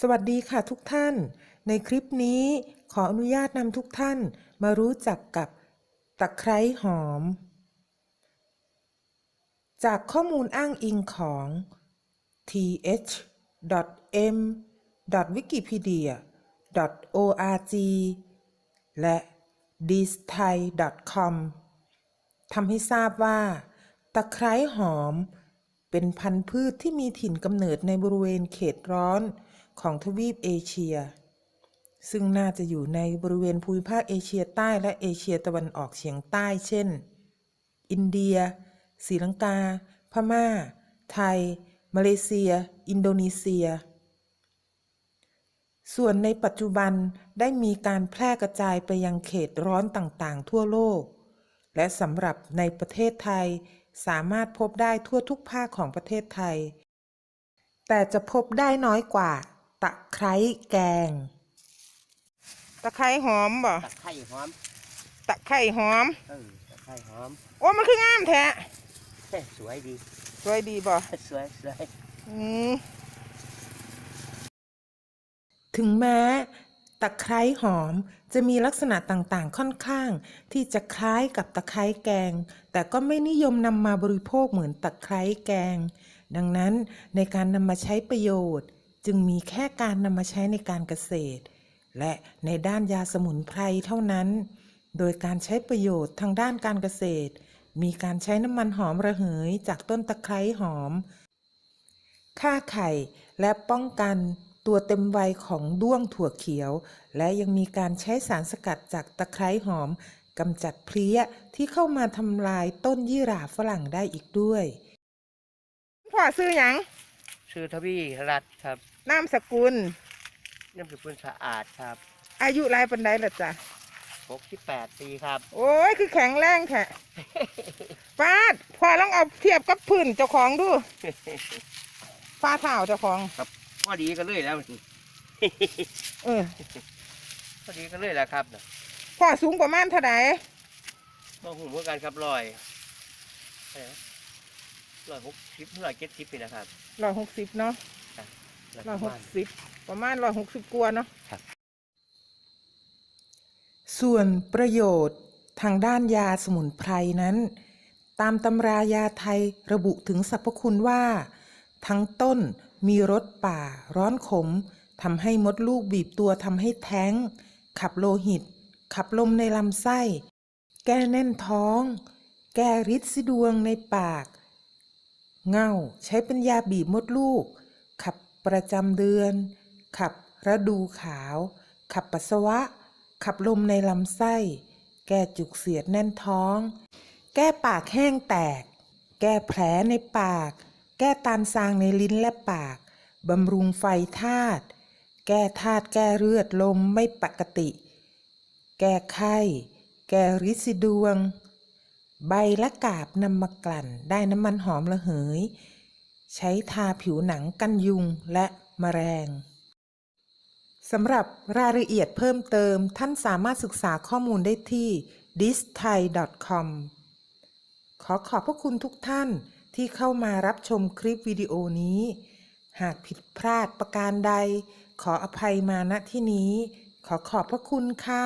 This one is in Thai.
สวัสดีค่ะทุกท่าน ในคลิปนี้ขออนุญาตนำทุกท่านมารู้จักกับตะไคร้หอม จากข้อมูลอ้างอิงของ th.m.wikipedia.org และ disthai.com ทำให้ทราบว่าตะไคร้หอม เป็นพันธุ์พืชที่มีถิ่นกำเนิดในบริเวณเขตร้อน ของทวีปเอเชีย ซึ่งน่าจะอยู่ในบริเวณภูมิภาคเอเชียใต้และเอเชียตะวันออกเฉียงใต้ เช่น อินเดียศรีลังกา พม่า ไทย มาเลเซีย อินโดนีเซีย ส่วนในปัจจุบันได้มีการแพร่กระจายไปยังเขตร้อนต่างๆ ทั่วโลก และสำหรับในประเทศไทยสามารถพบได้ทั่วทุกภาคของประเทศไทย แต่จะพบได้น้อยกว่า ตะไคร้แกง ตะไคร้หอมบ่ ตะไคร้หอม ตะไคร้หอม เออ ตะไคร้หอม โอ้มันคืองามแท้เฮ้ยสวยดี สวยดีบ่ สวยสวยอืมถึงแม้ตะไคร้หอมจะมีลักษณะต่างๆ ค่อนข้าง ที่จะคล้ายกับตะไคร้แกง แต่ก็ไม่นิยมนำมาบริโภคเหมือนตะไคร้แกง ดังนั้นในการนำมาใช้ประโยชน์ จึงมีแค่การนำมาใช้ในการเกษตร และในด้านยาสมุนไพรเท่านั้น โดยการใช้ประโยชน์ทางด้านการเกษตร มีการใช้น้ำมันหอมระเหยจากต้นตะไคร้หอมฆ่าไข่และป้องกันตัวเต็มวัยของด้วงถั่วเขียว และยังมีการใช้สารสกัดจากตะไคร้หอมกำจัดเพลี้ยที่เข้ามาทำลายต้นยี่หร่าฝรั่งได้อีกด้วยพ่อซื้อหยัง ชื่อทวีรัตน์ครับ นามสกุลน้ำสกุลสะอาดครับอายุรายปันไดล่ะจ้ะ68ปีครับ โอ้ยคือแข็งแรงแท้ฟาดพอลองเอาเทียบกับพื้นเจ้าของดูฟ้าเท้าเจ้าของพอดีกันเลยแล้วเออพอดีกันเลยแหละครับพ่อสูงประมาณเท่าไหร่มองหูเหมือนกันครับลอยลอยหกสิบลอยเจ็ดสิบปีนะครับร้อยหกสิบเนาะลอย ร้อยปหระกมาณสิบประมาณร้อยหกสิบกว่าเนาะครับส่วนประโยชน์ทางด้านยาสมุนไพรนั้น ตามตำรายาไทยระบุถึงสรรพคุณว่า ทั้งต้นมีรสป่าร้อนขมทำให้มดลูกบีบตัวทำให้แท้ง ขับโลหิต ขับลมในลำไส้ แก้แน่นท้อง แก้ริดซิดวงในปาก เง่าใช้เป็นยาบีบมดลูกขับ ประจำเดือน ขับฤดูขาว ขับปัสสาวะ ขับลมในลำไส้ แก้จุกเสียดแน่นท้อง แก้ปากแห้งแตก แก้แผลในปาก แก้ตามซางในลิ้นและปาก บำรุงไฟธาตุ แก้ธาตุแก้เลือดลมไม่ปกติ แก้ไข้ แก้ริดซิดวง ใบและกาบนำมากลั่นได้น้ำมันหอมระเหย ใช้ทาผิวหนังกันยุงและแมลงสำหรับรายละเอียดเพิ่มเติมท่านสามารถศึกษาข้อมูลได้ที่ disthai.com ขอขอบพระคุณทุกท่านที่เข้ามารับชมคลิปวิดีโอนี้ หากผิดพลาดประการใด ขออภัยมาณที่นี้ ขอขอบพระคุณค่ะ